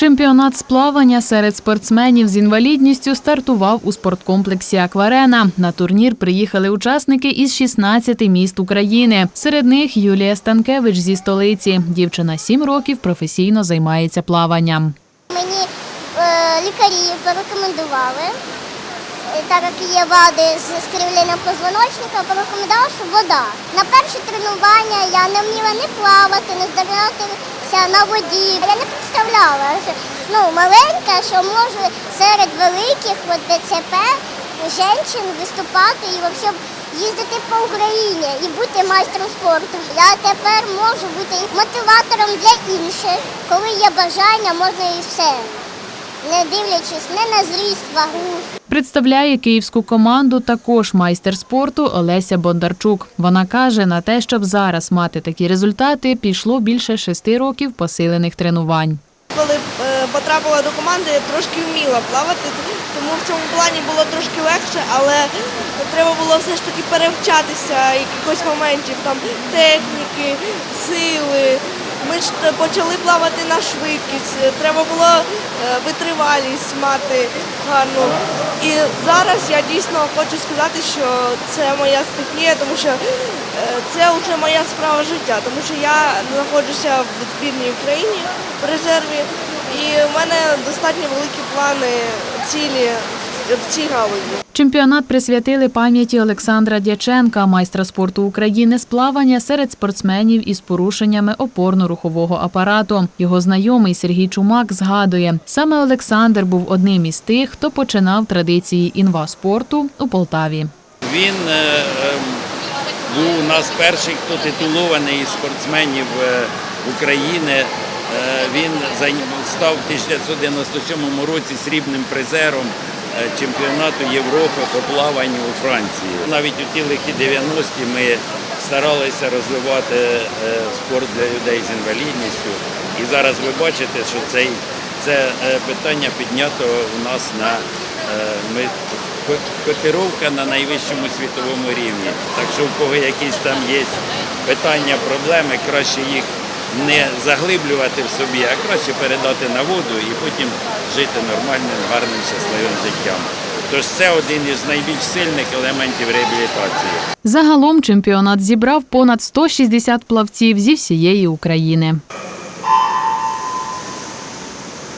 Чемпіонат з плавання серед спортсменів з інвалідністю стартував у спорткомплексі Акварена. На турнір приїхали учасники із 16 міст України. Серед них Юлія Станкевич зі столиці. Дівчина 7 років професійно займається плаванням. Мені е, лікарі порекомендували, е, так як є вади з скривленням позвоночника, порекомендували, що вода. На перші тренування я не вміла не плавати, не здаватися на воді. Я не представляла, що ну, маленька, що можу серед великих от, ДЦП жінчин виступати і взагалі їздити по Україні і бути майстром спорту. Я тепер можу бути мотиватором для інших. Коли є бажання, можна і все. Не дивлячись не на зріст, вагу. Представляє київську команду також майстер спорту Олеся Бондарчук. Вона каже, на те, щоб зараз мати такі результати, пішло більше шести років посилених тренувань. Коли е, потрапила до команди, я трошки вміла плавати, тому в цьому плані було трошки легше, але треба було все ж таки перевчатися якихось моментів, там техніки, сили. Ми ж почали плавати на швидкість, треба було е, витривалість мати гарну. І зараз я дійсно хочу сказати, що це моя стихія, тому що е, це вже моя справа життя, тому що я знаходжуся в збірній Україні в резерві, і в мене достатньо великі плани, цілі в цій галузі. Чемпіонат присвятили пам'яті Олександра Дяченка, майстра спорту України з плавання серед спортсменів із порушеннями опорно-рухового апарату. Його знайомий Сергій Чумак згадує, саме Олександр був одним із тих, хто починав традиції інваспорту у Полтаві. Він е, е, був у нас перший, хто титулований із спортсменів е, України. Він став в 1997 році срібним призером чемпіонату Європи по плаванню у Франції. Навіть у ті лихі 90-ті ми старалися розвивати е, спорт для людей з інвалідністю. І зараз ви бачите, що цей, це е, питання піднято у нас на е, ми котировка на найвищому світовому рівні. Так що у кого якісь там є питання, проблеми, краще їх не заглиблювати в собі, а краще передати на воду і потім жити нормальним, гарним, щасливим життям. Тож це один із найбільш сильних елементів реабілітації. Загалом чемпіонат зібрав понад 160 плавців зі всієї України.